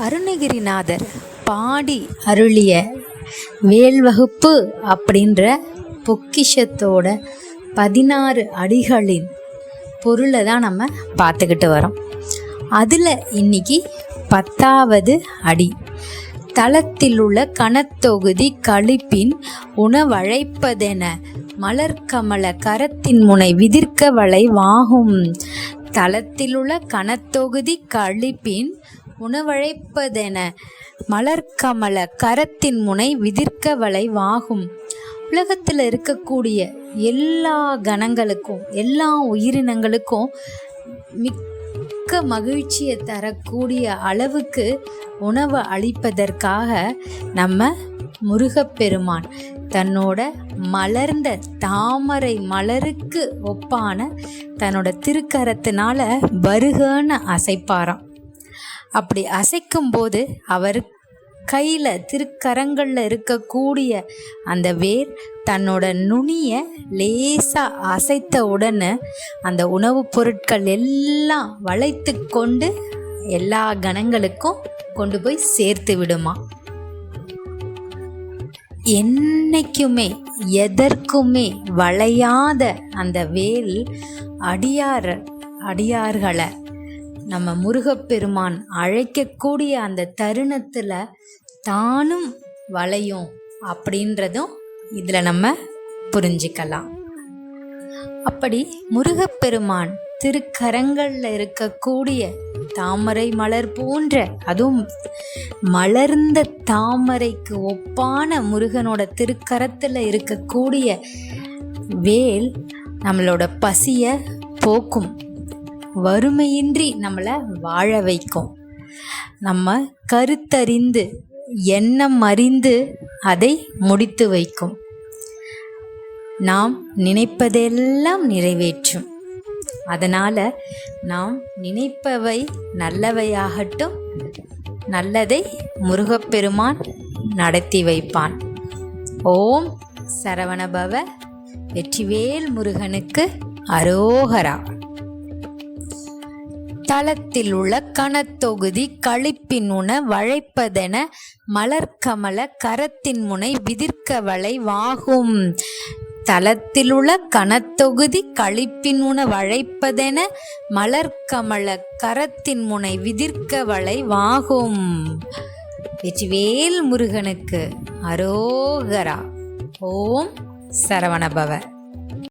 அருணகிரிநாதர் பாடி அருளிய வேல்வகுப்பு அப்படின்ற பொக்கிஷத்தோட பதினாறு அடிகளின் பொருளை தான் நம்ம பார்த்துக்கிட்டு வரோம். அதில் இன்னைக்கு பத்தாவது அடி. தளத்தில் உள்ள கணத்தொகுதி கழிப்பின் உணவழைப்பதென மலர்கமல கரத்தின் முனை விதிர்க்க வளைவாகும் தளத்திலுள்ள கணத்தொகுதி கழிப்பின் உணவழைப்பதென மலர்கமல கரத்தின் முனை விதிர்க்க வளைவாகும் உலகத்தில் இருக்கக்கூடிய எல்லா கணங்களுக்கும் எல்லா உயிரினங்களுக்கும் மிக்க மகிழ்ச்சியை தரக்கூடிய அளவுக்கு உணவு அளிப்பதற்காக நம்ம முருகப்பெருமான் தன்னோட மலர்ந்த தாமரை மலருக்கு ஒப்பான தன்னோட திருக்கரத்தினால வருகன்னு அசைப்பாராம். அப்படி அசைக்கும்போது அவர் கையில் திருக்கரங்களில் இருக்கக்கூடிய அந்த வேர் தன்னோட நுனியை லேசாக அசைத்த உடனே அந்த உணவுப் பொருட்கள் எல்லாம் வளைத்து கொண்டு எல்லா கணங்களுக்கும் கொண்டு போய் சேர்த்து விடுமா? என்னைக்குமே எதற்குமே வளையாத அந்த வேல் அடியார் அடியார்களை நம்ம முருகப்பெருமான் அழைக்கக்கூடிய அந்த தருணத்தில் தானும் வளையும் அப்படின்றதும் இதில் நம்ம புரிஞ்சுக்கலாம். அப்படி முருகப்பெருமான் திருக்கரங்களில் இருக்கக்கூடிய தாமரை மலர் போன்ற அதுவும் மலர்ந்த தாமரைக்கு ஒப்பான முருகனோட திருக்கரத்தில் இருக்கக்கூடிய வேல் நம்மளோட பசியை போக்கும் வறுமையின்றி நம்மளை வாழ வைக்கும். நம்ம கருத்தறிந்து எண்ணம் அறிந்து அதை முடித்து வைக்கும். நாம் நினைப்பதெல்லாம் நிறைவேற்றும். அதனால் நாம் நினைப்பவை நல்லவையாகட்டும் நல்லதை முருகப்பெருமான் நடத்தி வைப்பான். ஓம் சரவணபவ வெற்றிவேல் முருகனுக்கு அரோகரா. தளத்தில் உள்ள கணத்தொகுதி களிப்பின் உண வழைப்பதென மலர்கமல கரத்தின் முனை விதிர்க்க வளைவாகும் தளத்திலுள்ள கணத்தொகுதி களிப்பின் உண வழைப்பதென மலர்கமல கரத்தின் முனை விதிர்க்க வளைவாகும் வெற்றிவேல் முருகனுக்கு அரோகரா. ஓம் சரவணபவ.